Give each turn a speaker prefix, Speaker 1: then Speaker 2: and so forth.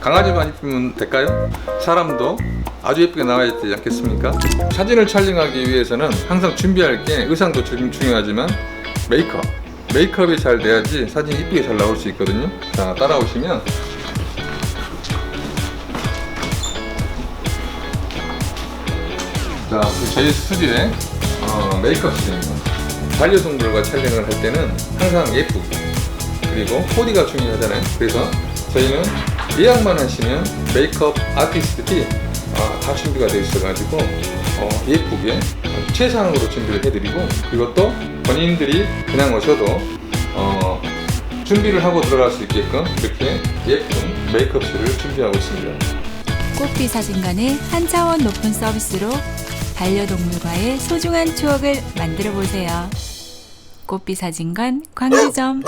Speaker 1: 강아지만 이쁘면 될까요? 사람도 아주 예쁘게 나와야 되지 않겠습니까? 사진을 촬영하기 위해서는 항상 준비할 게 의상도 중- 중요하지만 메이크업 메이크업이 잘 돼야지 사진이 이쁘게 잘 나올 수 있거든요 자 따라오시면 자, 그 저희 스튜디오에 어, 메이크업실입니다. 반려동물과 촬영을 할 때는 항상 예쁘게 그리고 코디가 중요하잖아요. 그래서 저희는 예약만 하시면 메이크업 아티스트들이 어, 다 준비가 되어 있어가지고 어, 예쁘게 최상으로 준비를 해드리고 그리고 본인들이 그냥 오셔도 어, 준비를 하고 들어갈 수 있게끔 이렇게 예쁜 메이크업실을 준비하고 있습니다.
Speaker 2: 꽃비 사진관의 한 차원 높은 서비스로 반려동물과의 소중한 추억을 만들어 보세요. 꽃비 사진관 광주점